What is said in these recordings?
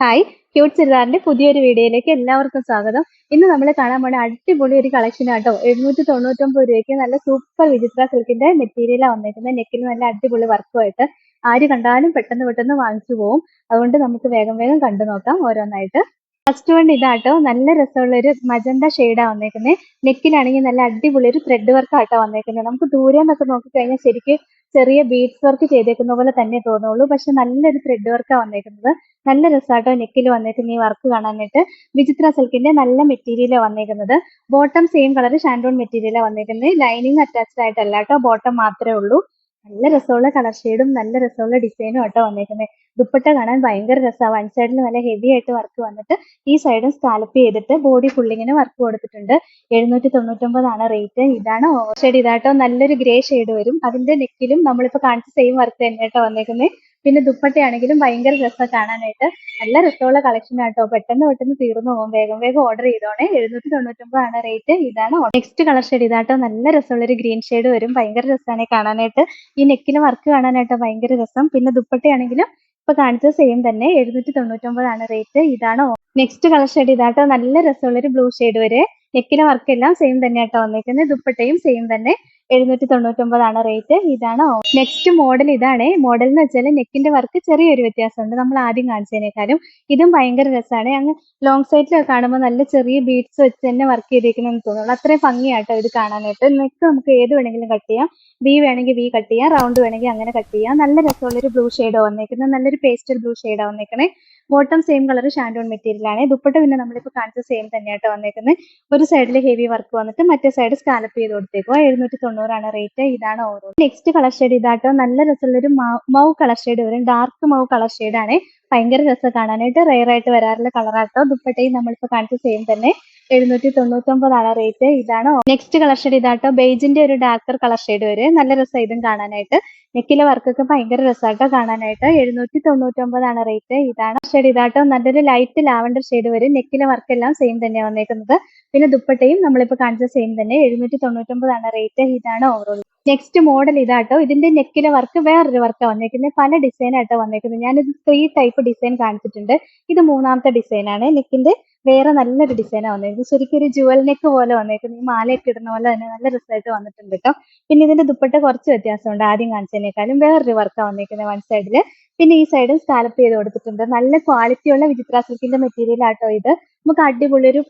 Hi cute ചുരിദാറിന്റെ പുതിയൊരു വീഡിയോയിലേക്ക് എല്ലാവർക്കും സ്വാഗതം. ഇന്ന് നമ്മൾ കാണാൻ പോണ അടിപൊളി ഒരു കളക്ഷൻ ആട്ടോ. എഴുന്നൂറ്റി തൊണ്ണൂറ്റൊമ്പത് രൂപയ്ക്ക് നല്ല സൂപ്പർ വിചിത്ര സിൽക്കിന്റെ മെറ്റീരിയലാണ് വന്നേക്കുന്നത് നെക്കിന് നല്ല അടിപൊളി വർക്കുമായിട്ട് ആര് കണ്ടാലും പെട്ടെന്ന് പെട്ടെന്ന് വാങ്ങിച്ചു പോകും അതുകൊണ്ട് നമുക്ക് വേഗം വേഗം കണ്ടു നോക്കാം ഓരോന്നായിട്ട്. ഫസ്റ്റ് വൺ ഇതാട്ടോ. നല്ല രസമുള്ള ഒരു മജന്ത ഷെയ്ഡാ വന്നേക്കുന്നത് നെക്കിലാണെങ്കിൽ നല്ല അടിപൊളി ഒരു ത്രെഡ് വർക്ക് ആട്ടോ വന്നേക്കുന്നത് നമുക്ക് ദൂരെ നിന്നൊക്കെ നോക്കിക്കഴിഞ്ഞാൽ ശരിക്കും ചെറിയ ബീഡ്സ് വർക്ക് ചെയ്തേക്കുന്ന പോലെ തന്നെ തോന്നുള്ളൂ. പക്ഷെ നല്ലൊരു ത്രെഡ് വർക്കാണ് വന്നേക്കുന്നത്. നല്ല രസമാട്ടോ നെക്കിൽ വന്നേക്കുന്ന ഈ വർക്ക് കാണാനായിട്ട്. വിചിത്ര സിൽക്കിന്റെ നല്ല മെറ്റീരിയലാണ് വന്നേക്കുന്നത്. ബോട്ടം സെയിം കളർ ഷാൻഡോൺ മെറ്റീരിയലാണ് വന്നേക്കുന്നത്. ലൈനിങ് അറ്റാച്ച്ഡ് ആയിട്ടല്ല കേട്ടോ. ബോട്ടം മാത്രമേ ഉള്ളൂ. നല്ല രസമുള്ള കളർ ഷെയ്ഡും നല്ല രസമുള്ള ഡിസൈനും ആട്ടോ വന്നേക്കുന്നത് ദുപ്പട്ട കാണാൻ ഭയങ്കര രസമാണ് വൺ സൈഡിൽ നല്ല ഹെവി ആയിട്ട് വർക്ക് വന്നിട്ട് ഈ സൈഡും സ്കാലപ്പ് ചെയ്തിട്ട് ബോഡി ഫുള്ളിങ്ങിന് വർക്ക് കൊടുത്തിട്ടുണ്ട്. എഴുന്നൂറ്റി തൊണ്ണൂറ്റൊമ്പതാണ് റേറ്റ് ഇതാണ് ഷെയ്ഡ് ഇതാട്ടോ നല്ലൊരു ഗ്രേ ഷെയ്ഡ് വരും. അതിന്റെ നെക്കിലും നമ്മളിപ്പോ കാണിച്ച സെയിം വർക്ക് തന്നെ ആട്ടോ വന്നേക്കുന്നത് പിന്നെ ദുപ്പട്ടയാണെങ്കിലും ഭയങ്കര രസമാണ് കാണാനായിട്ട്. നല്ല രസമുള്ള കളക്ഷൻ ആട്ടോ. പെട്ടെന്ന് പെട്ടെന്ന് തീർന്നു പോകും. വേഗം വേഗം ഓർഡർ ചെയ്തോണേ. എഴുന്നൂറ്റി തൊണ്ണൂറ്റൊമ്പതാണ് റേറ്റ് ഇതാണ് നെക്സ്റ്റ് കളർ ഷെയ്ഡ് ഇതാട്ടോ. നല്ല രസമുള്ള ഒരു ഗ്രീൻ ഷെയ്ഡ് വരും. ഭയങ്കര രസമാണ് കാണാനായിട്ട്. ഈ നെക്കിന് വർക്ക് കാണാനായിട്ടോ ഭയങ്കര രസം. പിന്നെ ദുപ്പട്ടയാണെങ്കിലും ഇപ്പൊ കാണിച്ചത് സെയിം തന്നെ. എഴുന്നൂറ്റി തൊണ്ണൂറ്റൊമ്പതാണ് റേറ്റ് ഇതാണ് നെക്സ്റ്റ് കളർ ഷെയ്ഡ് ഇതാട്ടോ. നല്ല രസമുള്ള ഒരു ബ്ലൂ ഷെയ്ഡ് വരെ നെക്കിലെ വർക്ക് എല്ലാം സെയിം തന്നെ ആട്ടോ വന്നേക്കുന്നത് ദുപ്പട്ടയും സെയിം തന്നെ. എഴുന്നൂറ്റി തൊണ്ണൂറ്റൊമ്പതാണ് റേറ്റ് ഇതാണ് നെക്സ്റ്റ് മോഡൽ ഇതാണ്. മോഡൽ എന്ന് വെച്ചാൽ നെക്കിന്റെ വർക്ക് ചെറിയൊരു വ്യത്യാസമുണ്ട്. നമ്മൾ ആദ്യം കാണിച്ചതിനേക്കാളും. ഇതും ഭയങ്കര രസമാണ്. അങ്ങ് ലോങ് സൈഡിലൊക്കെ കാണുമ്പോൾ നല്ല ചെറിയ ബീഡ്സ് വെച്ച് തന്നെ വർക്ക് ചെയ്തിരിക്കണമെന്ന് തോന്നുന്നു. അത്രയും ഭംഗിയാട്ടോ ഇത് കാണാനായിട്ട്. നെക്ക് നമുക്ക് ഏത് വേണമെങ്കിലും കട്ട് ചെയ്യാം. വി വേണമെങ്കിൽ വി കട്ട് ചെയ്യാം. റൗണ്ട് വേണമെങ്കിൽ അങ്ങനെ കട്ട് ചെയ്യാം. നല്ല രസമുള്ളൊരു ബ്ലൂ ഷെയ്ഡ് വന്നേക്കുന്നത് നല്ലൊരു പേസ്റ്റൽ ബ്ലൂ ഷെയ്ഡാണ് വന്നേക്കണേ ബോട്ടം സെയിം കളർ ഷാൻഡോൺ മെറ്റീരിയൽ ആണ്. ദുപ്പട്ട പിന്നെ നമ്മളിപ്പോൾ കാണിച്ച സെയിം തന്നെയാട്ടോ വന്നേക്കുന്നത് ഒരു സൈഡിൽ ഹെവി വർക്ക് വന്നിട്ട് മറ്റേ സൈഡ് സ്കാലപ്പ് ചെയ്ത് കൊടുത്തേക്കുക എഴുന്നൂറ്റി തൊണ്ണൂറാണ് റേറ്റ് ഇതാണ് ഓരോ. നെക്സ്റ്റ് കളർ ഷെയ്ഡ് ഇതാട്ടോ. നല്ല രസമുള്ള ഒരു മൗ കളർ ഷെയ്ഡ് വരും ഡാർക്ക് മൗ കളർ ഷെയ്ഡ് ആണ്. ഭയങ്കര രസം കാണാനായിട്ട്. റെയർ ആയിട്ട് വരാറുള്ള കളറാട്ടോ ദുപ്പട്ടയും നമ്മളിപ്പോൾ കാണിച്ച സെയിം തന്നെ. എഴുന്നൂറ്റി തൊണ്ണൂറ്റൊമ്പതാണ് റേറ്റ് ഇതാണ് നെക്സ്റ്റ് കളർ ഷെയ്ഡ് ഇതാട്ടോ ബേജിന്റെ ഒരു ഡാർക്കർ കളർ ഷെയ്ഡ് വരെ. നല്ല രസം ഇതും കാണാനായിട്ട്. നെക്കിലെ വർക്കൊക്കെ ഭയങ്കര രസമാട്ടോ കാണാനായിട്ട്. എഴുന്നൂറ്റി തൊണ്ണൂറ്റൊമ്പതാണ് റേറ്റ് ഇതാണ് ഷെയ്ഡ് ഇതാട്ടോ നല്ലൊരു ലൈറ്റ് ലാവൻഡർ ഷെയ്ഡ് വരും നെക്കിലെ വർക്ക് എല്ലാം സെയിം തന്നെ വന്നേക്കുന്നത്. പിന്നെ ദുപ്പട്ടയും നമ്മളിപ്പോൾ കാണിച്ച സെയിം തന്നെ. എഴുന്നൂറ്റി തൊണ്ണൂറ്റൊമ്പതാണ് റേറ്റ് ഇതാണ് ഓവറോൾ നെക്സ്റ്റ് മോഡൽ ഇതാട്ടോ. ഇതിന്റെ നെക്കിലെ വർക്ക് വേറൊരു വർക്കാണ് വന്നേക്കുന്നത് പല ഡിസൈൻ ആയിട്ടോ വന്നേക്കുന്നത് ഞാനിത് ത്രീ ടൈപ്പ് ഡിസൈൻ കാണിച്ചിട്ടുണ്ട്. ഇത് മൂന്നാമത്തെ ഡിസൈനാണ് നെക്കിന്റെ വേറെ നല്ലൊരു ഡിസൈനാണ് വന്നേക്കുന്നത് ശരിക്കും ഒരു ജുവൽ നെക്ക് പോലെ വന്നേക്കുന്നത് ഈ മാലയൊക്കെ ഇടുന്ന പോലെ തന്നെ നല്ല റിസൾട്ട് വന്നിട്ടുണ്ട് കേട്ടോ പിന്നെ ഇതിന്റെ ദുപ്പട്ട കുറച്ച് വ്യത്യാസമുണ്ട്. ആദ്യം കാണിച്ചതിനേക്കാളും വേറൊരു വർക്കാണ് വന്നേക്കുന്നത് വൺ സൈഡിൽ പിന്നെ ഈ സൈഡും സ്കാലപ്പ് ചെയ്ത് കൊടുത്തിട്ടുണ്ട്. നല്ല ക്വാളിറ്റിയുള്ള വിചിത്ര സിൽക്കിന്റെ മെറ്റീരിയൽ ആട്ടോ ഇത്. നമുക്ക് അടിപൊളി ഒരു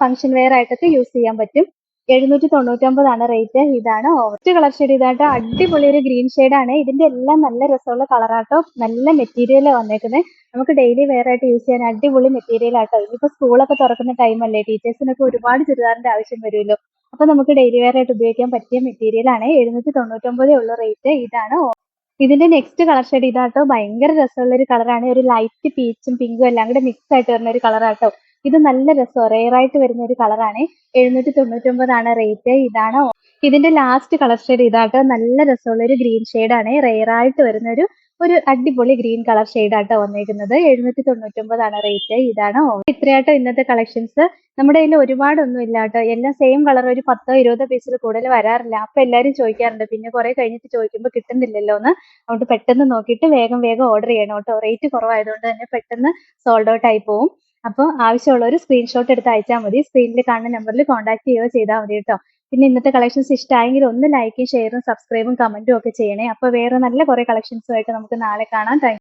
ഫംഗ്ഷൻ വെയർ ആയിട്ടൊക്കെ യൂസ് ചെയ്യാൻ പറ്റും. എഴുന്നൂറ്റി തൊണ്ണൂറ്റൊമ്പതാണ് റേറ്റ് ഇതാണ് ഓറഞ്ച് കളർ ഷെയ്ഡ് ഇതായിട്ട് അടിപൊളി ഒരു ഗ്രീൻ ആണ്. ഇതിന്റെ എല്ലാം നല്ല രസമുള്ള കളറാട്ടോ നല്ല മെറ്റീരിയൽ വന്നേക്കുന്നത് നമുക്ക് ഡെയിലി വെയർ ആയിട്ട് യൂസ് ചെയ്യാൻ അടിപൊളി മെറ്റീരിയൽ ആട്ടോ. ഇനിയിപ്പോ സ്കൂളൊക്കെ തുറക്കുന്ന ടൈം അല്ലേ? ടീച്ചേഴ്സിനൊക്കെ ഒരുപാട് ചുരിദാറിന്റെ ആവശ്യം വരുമല്ലോ. അപ്പൊ നമുക്ക് ഡെയിലി വെയർ ആയിട്ട് ഉപയോഗിക്കാൻ പറ്റിയ മെറ്റീരിയൽ ആണ്. എഴുന്നൂറ്റി തൊണ്ണൂറ്റൊമ്പതേ ഉള്ള റേറ്റ് ഇതാണ് ഇതിന്റെ നെക്സ്റ്റ് കളർ ഷെയ്ഡ് ഇതാട്ടോ. ഭയങ്കര രസമുള്ള ഒരു കളറാണ് ഒരു ലൈറ്റ് പീച്ചും പിങ്കും എല്ലാം കൂടെ മിക്സ് ആയിട്ട് വരുന്ന ഒരു കളറാട്ടോ ഇത് നല്ല രസം റെയർ ആയിട്ട് വരുന്ന ഒരു കളറാണ് എഴുന്നൂറ്റി തൊണ്ണൂറ്റൊമ്പതാണ് റേറ്റ് ഇതാണ് ഇതിന്റെ ലാസ്റ്റ് കളർ ഷെയ്ഡ് ഇതാട്ടോ. നല്ല രസമുള്ള ഒരു ഗ്രീൻ ആണ്. റെയർ ആയിട്ട് വരുന്ന ഒരു ഒരു അടിപൊളി ഗ്രീൻ കളർ ഷെയ്ഡാട്ടോ വന്നിരിക്കുന്നത് എഴുന്നൂറ്റി തൊണ്ണൂറ്റൊമ്പതാണ് റേറ്റ് ഇതാണ് ഇത്രയാട്ടോ ഇന്നത്തെ കളക്ഷൻസ് നമ്മുടെ കയ്യിൽ ഒരുപാടൊന്നും ഇല്ല കേട്ടോ എല്ലാം സെയിം കളർ ഒരു പത്തോ ഇരുപതോ പീസിൽ കൂടുതൽ വരാറില്ല. അപ്പൊ എല്ലാവരും ചോദിക്കാറുണ്ട്. പിന്നെ കുറെ കഴിഞ്ഞിട്ട് ചോദിക്കുമ്പോൾ കിട്ടുന്നില്ലല്ലോ എന്ന്. അതുകൊണ്ട് പെട്ടെന്ന് നോക്കിയിട്ട് വേഗം വേഗം ഓർഡർ ചെയ്യണം കേട്ടോ. റേറ്റ് കുറവായതുകൊണ്ട് തന്നെ പെട്ടെന്ന് സോൾഡ് ഔട്ട് ആയി പോകും അപ്പോൾ ഒരു സ്ക്രീൻഷോട്ട് എടുത്ത് അയച്ചാൽ മതി. സ്ക്രീനിൽ കാണുന്ന നമ്പറിൽ കോൺടാക്ട് ചെയ്യുകയോ ചെയ്താൽ മതി കേട്ടോ. പിന്നെ ഇന്നത്തെ കളക്ഷൻസ് ഇഷ്ടമായെങ്കിൽ ഒന്ന് ലൈക്കും ഷെയറും സബ്സ്ക്രൈബും കമന്റും ഒക്കെ ചെയ്യണേ. അപ്പോൾ വേറെ നല്ല കുറേ കളക്ഷൻസുമായിട്ട് നമുക്ക് നാളെ കാണാം. താങ്ക്